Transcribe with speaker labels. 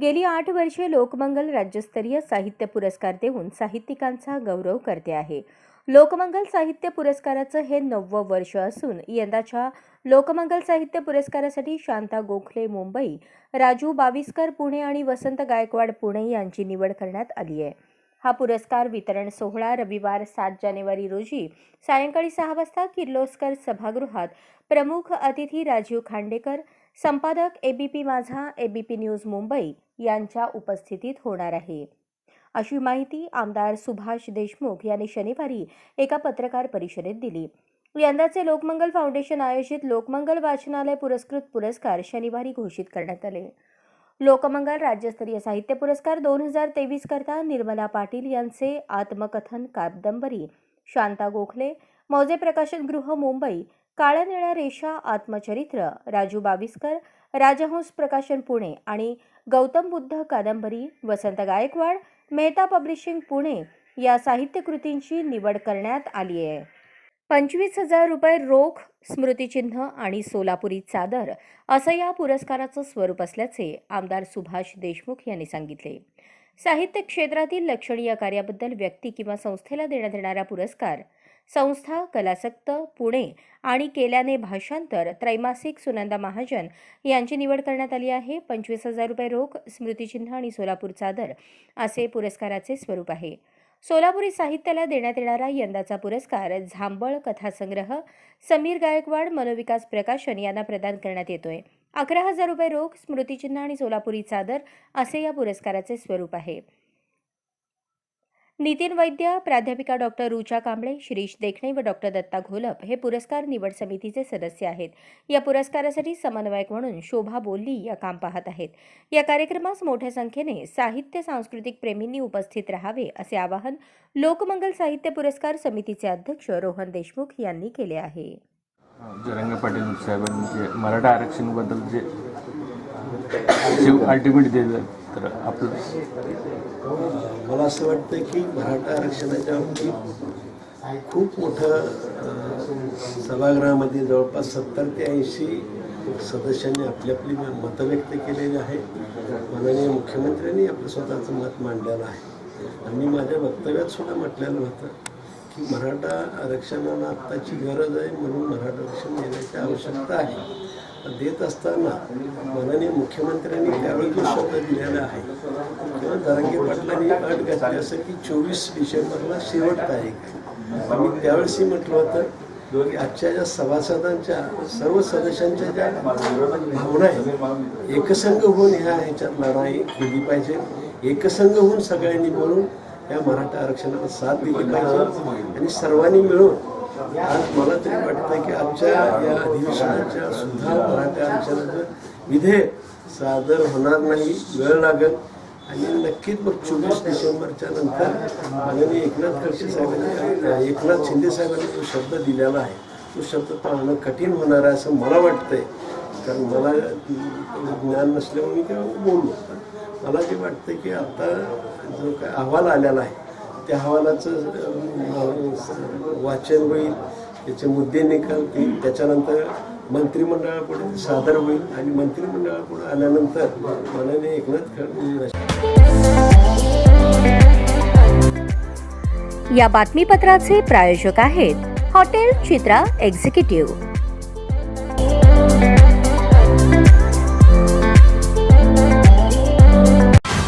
Speaker 1: गेली आठ वर्षे लोकमंगल राज्यस्तरीय साहित्य पुरस्कार देऊन साहित्यिकांचा गौरव करते आहे. लोकमंगल साहित्य पुरस्काराचं हे नववं वर्ष असून यंदाच्या लोकमंगल साहित्य पुरस्कारासाठी शांता गोखले मुंबई राजू बाविस्कर पुणे आणि वसंत गायकवाड पुणे यांची निवड करण्यात आली आहे. हा पुरस्कार वितरण सोहळा रविवार सात जानेवारी रोजी सायंकाळी सहा वाजता किर्लोस्कर सभागृहात प्रमुख अतिथी राजीव खांडेकर संपादक एबीपी माझा एबीपी न्यूज मुंबई यांच्या उपस्थितीत होणार आहे. अशी माहिती आमदार सुभाष देशमुख यांनी शनिवारी एका पत्रकार परिषदेत दिली. यंदाचे लोकमंगल फाउंडेशन आयोजित लोकमंगल वाचनालय पुरस्कृत पुरस्कार शनिवारी घोषित करण्यात आले. लोकमंगल राज्यस्तरीय साहित्य पुरस्कार दोन हजार तेवीस करता निर्मला पाटील यांचे आत्मकथन कादंबरी शांता गोखले मौजे प्रकाशन गृह मुंबई काळ्या निळ्या रेषा आत्मचरित्र राजू बाविस्कर राजहंस प्रकाशन पुणे आणि गौतम बुद्ध कादंबरी वसंत गायकवाड मेहता पब्लिशिंग पुणे या साहित्यकृतींची निवड करण्यात आली आहे. पंचवीस हजार रुपये रोख स्मृतिचिन्ह आणि सोलापुरी चादर असं या पुरस्काराचं स्वरूप असल्याचे आमदार सुभाष देशमुख यांनी सांगितले. साहित्य क्षेत्रातील लक्षणीय कार्याबद्दल व्यक्ती किंवा संस्थेला देण्यात येणारा पुरस्कार संस्था कलासक्त पुणे आणि केल्याने भाषांतर त्रैमासिक सुनंदा महाजन यांची निवड करण्यात आली आहे. पंचवीस हजार रुपये रोख स्मृतिचिन्ह आणि सोलापूर चादर असे पुरस्काराचे स्वरूप आहे. सोलापुरी साहित्याला देण्यात येणारा यंदाचा पुरस्कार झांबळ कथासंग्रह समीर गायकवाड मनोविकास प्रकाशन यांना प्रदान करण्यात येतोय. अकरा हजार रुपये रोख स्मृतिचिन्ह आणि सोलापुरी चादर असे या पुरस्काराचे स्वरूप आहे. नितीन वैद्य प्राध्यापिका डॉक्टर रुचा कांबळे शिरीष देखणे व डॉक्टर दत्ता घोलप हे पुरस्कार निवड समितीचे सदस्य आहेत. या पुरस्कारासाठी समन्वयक म्हणून शोभा बोल्ली या काम पाहत आहेत. या कार्यक्रमास मोठ्या संख्येने साहित्य सांस्कृतिक प्रेमींनी उपस्थित राहावे असे आवाहन लोकमंगल साहित्य पुरस्कार समितीचे अध्यक्ष रोहन देशमुख यांनी केले आहे.
Speaker 2: जरंग पाटील साहेबांनी मराठा आरक्षणाबद्दल जे जे अल्टिमेट दिलं तर आपलं
Speaker 3: मला असं वाटतं की मराठा आरक्षणाच्या बाबतीत खूप मोठं सभागृहामध्ये जवळपास सत्तर ते ऐंशी सदस्यांनी आपली आपली मतं व्यक्त केलेली आहे माननीय मुख्यमंत्र्यांनी आपलं स्वतःचं मत मांडलेलं आहे. आणि माझ्या वक्तव्यात सुद्धा म्हटलेलं होतं की मराठा आरक्षणाला आत्ताची गरज आहे म्हणून मराठा आरक्षण देण्याची आवश्यकता आहे. देत असताना माननीय मुख्यमंत्र्यांनी त्यावेळी जो शब्द दिलेला आहे किंवा धरंगे पाटलांनी अट घातली असं की चोवीस डिसेंबरला शेवट तारीख आहे. आम्ही त्यावेळेसही म्हटलं होतं की आजच्या ज्या सभासदांच्या सर्व सदस्यांच्या ज्या भावना आहेत एकसंघ होऊन ह्या ह्याच्यात लढाई केली पाहिजे. एकसंघ होऊन सगळ्यांनी मिळून या मराठा आरक्षणाला साथ दिली पाहिजे. आणि सर्वांनी मिळून आज मला तरी वाटतं की आमच्या या अधिवेशनाच्या सुद्धा मराठा आरक्षणाचं विधेयक सादर होणार नाही वेळ लागेल. आणि नक्कीच मग चोवीस डिसेंबरच्या नंतर माननीय एकनाथ खडसे साहेबांनी एकनाथ शिंदे साहेबांनी जो शब्द दिलेला आहे तो शब्द पाळणं कठीण होणार आहे असं मला वाटतंय. कारण मला ज्ञान नसल्यामुळे मी काय बोललो. मला जे वाटतं की आता जो काय अहवाल आलेला आहे त्या अहवालाचं वाचन होईल त्याचे मुद्दे निकालतील त्याच्यानंतर मंत्रिमंडळापुढे सादर होईल आणि मंत्रिमंडळापुढे आल्यानंतर माननीय एकनाथ खडसे
Speaker 1: या बातमीपत्राचे प्रायोजक आहेत हॉटेल चित्रा एक्झिक्युटिव्ह.